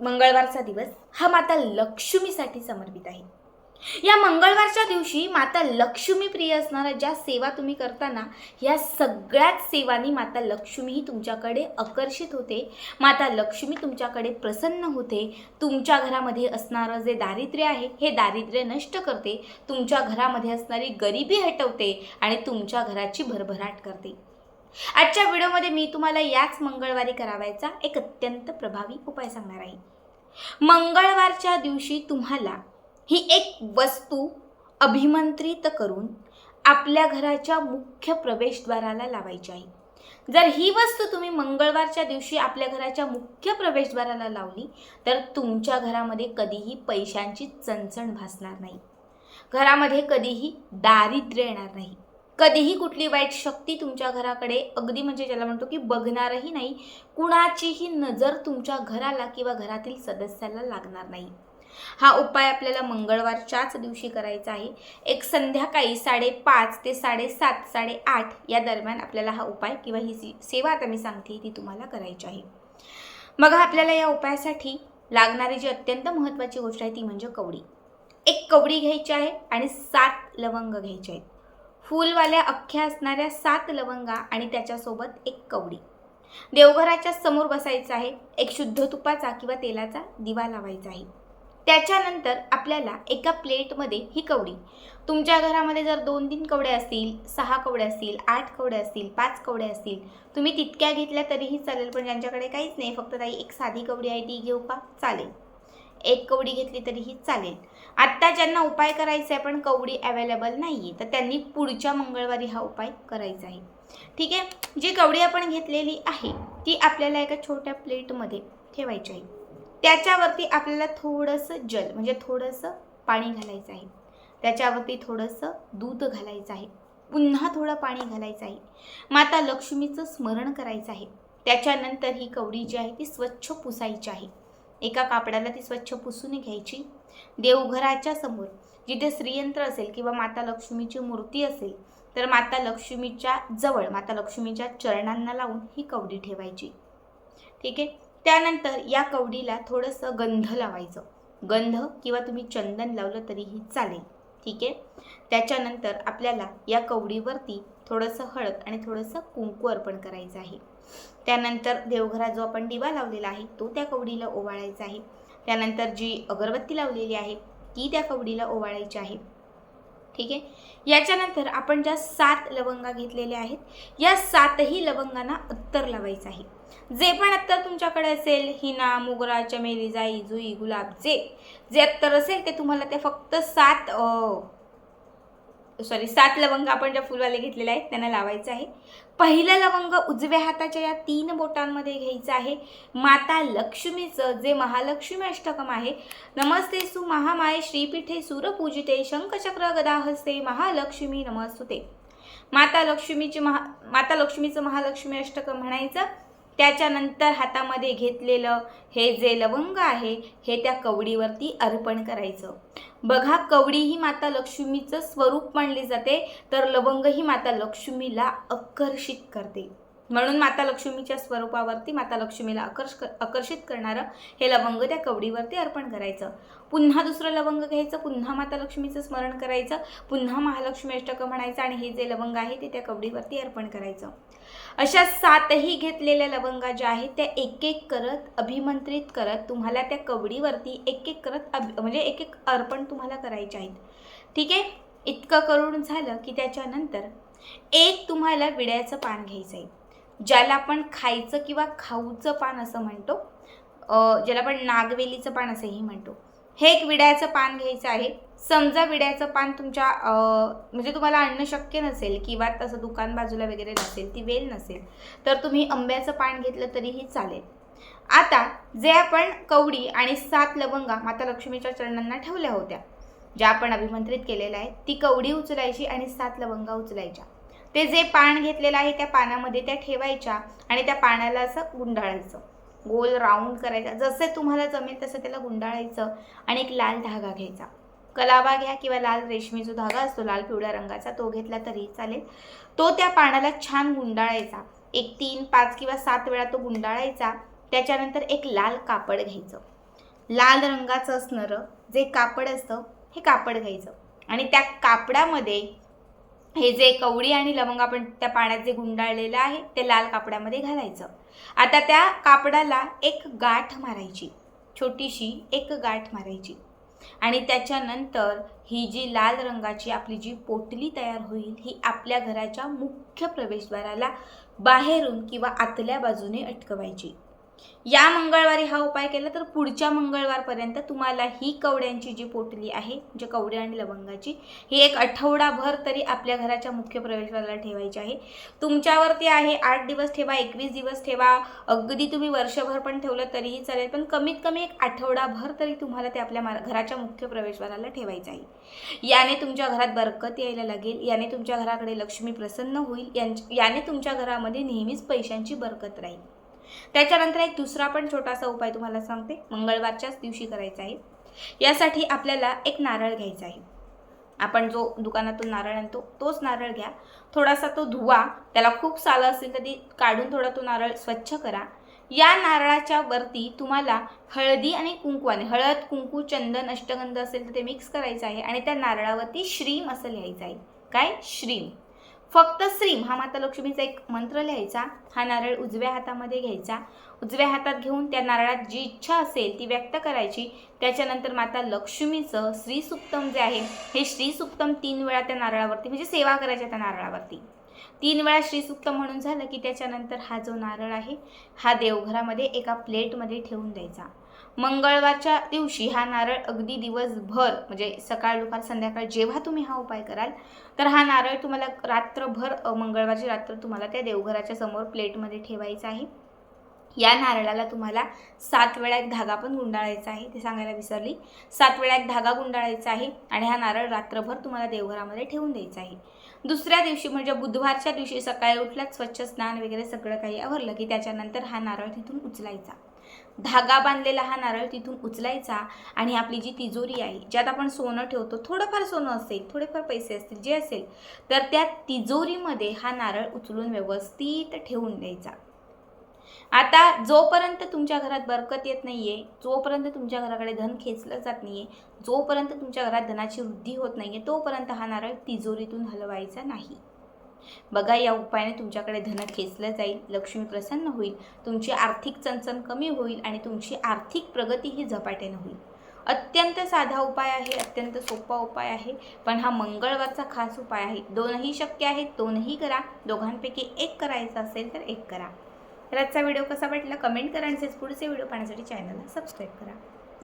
मंगळवारचा दिवस हा माता लक्ष्मीसाठी समर्पित आहे. या मंगळवारच्या दिवशी माता लक्ष्मी प्रिय असणाऱ्या ज्या सेवा तुम्ही करताना या सगळ्याच सेवांनी माता लक्ष्मी ही तुमच्याकडे आकर्षित होते. माता लक्ष्मी तुमच्याकडे प्रसन्न होते. तुमच्या घरामध्ये असणारं जे दारिद्र्य आहे हे दारिद्र्य नष्ट करते. तुमच्या घरामध्ये असणारी गरिबी हटवते आणि तुमच्या घराची भरभराट करते. आजच्या व्हिडिओमध्ये मी तुम्हाला याच मंगळवारी करावायचा एक अत्यंत प्रभावी उपाय सांगणार आहे. मंगळवारच्या दिवशी तुम्हाला ही एक वस्तू अभिमंत्रित करून आपल्या घराच्या मुख्य प्रवेशद्वाराला लावायची आहे. जर ही वस्तू तुम्ही मंगळवारच्या दिवशी आपल्या घराच्या मुख्य प्रवेशद्वाराला लावली तर तुमच्या घरामध्ये कधीही पैशांची चणचण भासणार नाही. घरामध्ये कधीही दारिद्र्य येणार नाही. कधीही कुठली वाईट शक्ती तुमच्या घराकडे अगदी म्हणजे ज्याला म्हणतो की बघणारही नाही कुणाचीही नजर तुमच्या घराला किंवा घरातील सदस्याला लागणार नाही. हा उपाय आपल्याला मंगळवारच्याच दिवशी करायचा आहे. एक संध्याकाळी साडेपाच ते साडेसात साडेआठ या दरम्यान आपल्याला हा उपाय किंवा ही सी- सेवा आता मी सांगते ती तुम्हाला करायची आहे. मग आपल्याला या उपायासाठी लागणारी जी अत्यंत महत्त्वाची गोष्ट आहे ती म्हणजे कवडी. एक कवडी घ्यायची आहे आणि सात लवंग घ्यायचे आहेत. फुलवाल्या अख्ख्या असणाऱ्या सात लवंगा आणि त्याच्यासोबत एक कवडी. देवघराच्या समोर बसायचं आहे एक शुद्ध तुपाचा किंवा तेलाचा दिवा लावायचा आहे. त्याच्यानंतर आपल्याला एका प्लेटमध्ये ही कवडी. तुमच्या घरामध्ये जर दोन तीन कवड्या असतील सहा कवड्या असतील आठ कवड्या असतील पाच कवड्या असतील तुम्ही तितक्या घेतल्या तरीही चालेल पण ज्यांच्याकडे काहीच नाही फक्त ताई एक साधी कवडी आहे ती घेऊ का? चालेल. एक कवडी घेतली तरीही चालेल. आत्ता ज्यांना उपाय करायचा आहे पण कवडी अवेलेबल नाही आहे तर त्यांनी पुढच्या मंगळवारी हा उपाय करायचा आहे. ठीक आहे? जी कवडी आपण घेतलेली आहे ती आपल्याला एका छोट्या प्लेटमध्ये ठेवायची आहे. त्याच्यावरती आपल्याला थोडंसं जल म्हणजे थोडंसं पाणी घालायचं आहे. त्याच्यावरती थोडंसं दूध घालायचं आहे. पुन्हा थोडं पाणी घालायचं आहे. माता लक्ष्मीचं स्मरण करायचं आहे. त्याच्यानंतर ही कवडी जी आहे ती स्वच्छ पुसायची आहे. एका कापडाला ती स्वच्छ पुसून घ्यायची. देवघराच्या समोर जिथे श्रीयंत्र असेल किंवा माता लक्ष्मीची मूर्ती असेल तर माता लक्ष्मीच्या जवळ माता लक्ष्मीच्या चरणांना लावून ही कवडी ठेवायची. ठीक आहे? त्यानंतर या कवडीला थोडंसं गंध लावायचं. गंध किंवा तुम्ही चंदन लावलं तरीही चालेल. ठीक आहे? त्याच्यानंतर आपल्याला या कवडीवरती थोडंसं हळद आणि थोडंसं कुंकू अर्पण करायचं आहे. त्यानंतर देवघरात जो आपण दिवा लावलेला आहे तो त्या कवडीला ओवाळायचा आहे. त्यानंतर जी अगरबत्ती लावलेली आहे ती त्या कवडीला ओवाळायची आहे. ठीक आहे? याच्यानंतर आपण ज्या सात लवंगा घेतलेल्या आहेत या सातही लवंगांना अत्तर लावायचं आहे. जे पण अत्तर तुमच्याकडे असेल हिना मोगरा चमेली जाई जुई गुलाब जे जे अत्तर असेल ते तुम्हाला ते फक्त सात सॉरी सात लवंग आपण ज्या फुलवाले घेतलेले आहेत त्यांना लावायचं आहे. पहिलं लवंग उजव्या हाताच्या या तीन बोटांमध्ये घ्यायचं आहे. माता लक्ष्मीचं जे महालक्ष्मी अष्टकम आहे. नमस्ते सु महामाय श्रीपीठे सूरपूजिते शंखचक्र गदाहस्ते महालक्ष्मी नमस्तुते. माता लक्ष्मीची महा माता लक्ष्मीचं महालक्ष्मी अष्टकम म्हणायचं. त्याच्यानंतर हातामध्ये घेतलेलं हे जे लवंग आहे हे त्या कवडीवरती अर्पण करायचं. बघा कवडी ही माता लक्ष्मीचं स्वरूप मानली जाते तर लवंग ही माता लक्ष्मीला आकर्षित करते. म्हणून माता लक्ष्मीच्या स्वरूपावरती माता लक्ष्मीला आकर्ष आकर्षित करणारं हे लवंग त्या कवडीवरती अर्पण करायचं. पुन्हा दुसरं लवंग घ्यायचं पुन्हा माता लक्ष्मीचं स्मरण करायचं पुन्हा महालक्ष्मी अष्टक म्हणायचं आणि हे जे लवंग आहे ते त्या कवडीवरती अर्पण करायचं. अशा सातही घेतलेल्या लवंगा ज्या आहेत त्या एक एक करत अभिमंत्रित करत तुम्हाला त्या कवडीवरती एक एक करत अभ म्हणजे एक एक अर्पण तुम्हाला करायचे आहेत. ठीक आहे? इतकं करून झालं की त्याच्यानंतर एक तुम्हाला विड्याचं पान घ्यायचं आहे. ज्याला आपण खायचं किंवा खाऊचं पान असं म्हणतो ज्याला आपण नागवेलीचं पान असंही म्हणतो. हे एक विड्याचं पान घ्यायचं आहे. समजा विड्याचं पान तुमच्या म्हणजे तुम्हाला आणणं शक्य नसेल किंवा तसं दुकान बाजूला वगैरे नसेल ती वेल नसेल तर तुम्ही आंब्याचं पान घेतलं तरीही चालेल. आता जे आपण कवडी आणि सात लवंगा माता लक्ष्मीच्या चरणांना ठेवल्या होत्या ज्या आपण अभिमंत्रित केलेल्या आहे ती कवडी उचलायची आणि सात लवंगा उचलायच्या. ते जे पान घेतलेलं आहे त्या पानामध्ये त्या ठेवायच्या आणि त्या पाण्याला असं गुंडाळायचं. गोल राऊंड करायचा. जसे तुम्हाला जमेल तसं त्याला गुंडाळायचं आणि एक लाल धागा घ्यायचा. कलावा घ्या किंवा लाल रेशमी जो धागा असतो लाल पिवळ्या रंगाचा तो घेतला तरी चालेल. तो त्या पानाला छान गुंडाळायचा. एक तीन पाच किंवा सात वेळा तो गुंडाळायचा. त्याच्यानंतर एक लाल कापड घ्यायचं. लाल रंगाचं असणारं जे कापड असतं हे कापड घ्यायचं. आणि त्या कापडामध्ये हे जे कवडी आणि लवंग आपण त्या पाण्यात जे गुंडाळलेलं आहे ते लाल कापडामध्ये घालायचं. आता त्या कापडाला एक गाठ मारायची. छोटीशी एक गाठ मारायची. आणि त्याच्यानंतर ही जी लाल रंगाची आपली जी पोटली तयार होईल ही आपल्या घराच्या मुख्य प्रवेशद्वाराला बाहेरून किंवा आतल्या बाजूने अटकवायची. या मंगळवारी हा उपाय केला तर पुढच्या मंगळवारपर्यंत तुम्हाला ही कवड्यांची जी पोटली आहे म्हणजे कवडे आणि लवंगाची ही एक आठवडाभर तरी आपल्या घराच्या मुख्य प्रवेशद्वाराला ठेवायची आहे. तुमच्यावरती आहे आठ दिवस ठेवा एकवीस दिवस ठेवा अगदी तुम्ही वर्षभर पण ठेवलं तरीही चालेल पण कमीत कमी एक आठवडाभर तरी तुम्हाला ते आपल्या मा- घराच्या मुख्य प्रवेशद्वाराला ठेवायचं आहे. याने तुमच्या घरात बरकत यायला लागेल याने तुमच्या घराकडे लक्ष्मी प्रसन्न होईल याने तुमच्या घरामध्ये नेहमीच पैशांची बरकत राहील. त्याच्यानंतर एक दुसरा पण छोटासा उपाय तुम्हाला सांगते. मंगळवारच्याच दिवशी करायचा आहे. यासाठी आपल्याला एक नारळ घ्यायचा आहे. आपण जो दुकानातून नारळ आणतो तोच नारळ घ्या. थोडासा तो धुवा त्याला खूप सालं असेल तर ती काढून थोडा तो नारळ स्वच्छ करा. या नारळाच्या वरती तुम्हाला हळदी आणि कुंकवाने हळद कुंकू चंदन अष्टगंध असेल तर ते मिक्स करायचं आहे आणि त्या नारळावरती श्रीम असं लिहायचं आहे. काय? श्रीम. फक्त श्रीम हा माता लक्ष्मीचा एक मंत्र लिहायचा हा नारळ उजव्या हातामध्ये घ्यायचा. उजव्या हातात घेऊन त्या नारळात जी इच्छा असेल ती व्यक्त करायची. त्याच्यानंतर माता लक्ष्मीचं श्रीसुक्तम जे आहे हे श्रीसुक्तम तीन वेळा त्या नारळावरती म्हणजे सेवा करायच्या त्या नारळावरती. तीन वेळा श्रीसुक्तम म्हणून झालं की त्याच्यानंतर हा जो नारळ आहे हा देवघरामध्ये एका प्लेटमध्ये ठेवून द्यायचा. मंगळवारच्या दिवशी हा नारळ अगदी दिवसभर म्हणजे सकाळ दुपार संध्याकाळ जेव्हा तुम्ही हा उपाय कराल तर हा नारळ तुम्हाला रात्रभर मंगळवारची रात्र तुम्हाला त्या देवघराच्या समोर प्लेटमध्ये ठेवायचा आहे. या नारळाला तुम्हाला सात वेळा एक धागा पण गुंडाळायचा आहे ते सांगायला विसरली. सात वेळा एक धागा गुंडाळायचा आहे आणि हा नारळ रात्रभर तुम्हाला देवघरामध्ये ठेवून द्यायचा आहे. दुसऱ्या दिवशी म्हणजे बुधवारच्या दिवशी सकाळी उठल्यात स्वच्छ स्नान वगैरे सगळं काही आवरलं की त्याच्यानंतर हा नारळ तिथून उचलायचा. धागा बांधलेला हा नारळ तिथून उचलायचा आणि आपली जी तिजोरी आहे ज्यात आपण सोनं ठेवतो थोडंफार सोनं असेल थोडेफार पैसे असतील जे असेल तर त्या तिजोरीमध्ये हा नारळ उचलून व्यवस्थित ठेवून द्यायचा. आता जोपर्यंत तुमच्या घरात बरकत येत नाही आहे जोपर्यंत तुमच्या घराकडे धन खेचलं जात नाही आहे जोपर्यंत तुमच्या घरात धनाची वृद्धी होत नाही आहे तोपर्यंत हा नारळ तिजोरीतून हलवायचा नाही. बघा या उपायाने तुमच्याकडे धन खेचलं जाईल लक्ष्मी प्रसन्न होईल तुमची आर्थिक चणचण कमी होईल आणि तुमची आर्थिक प्रगती ही झपाट्याने होईल. अत्यंत साधा उपाय आहे अत्यंत सोपा उपाय आहे पण हा मंगळवारचा खास उपाय आहे. दोनही शक्य आहेत दोनही करा. दोघांपैकी एक करायचा असेल तर एक करा. तर आजचा व्हिडिओ कसा वाटला? कमेंट करा आणि पुढचे व्हिडिओ पाहण्यासाठी चॅनलला सबस्क्राईब करा.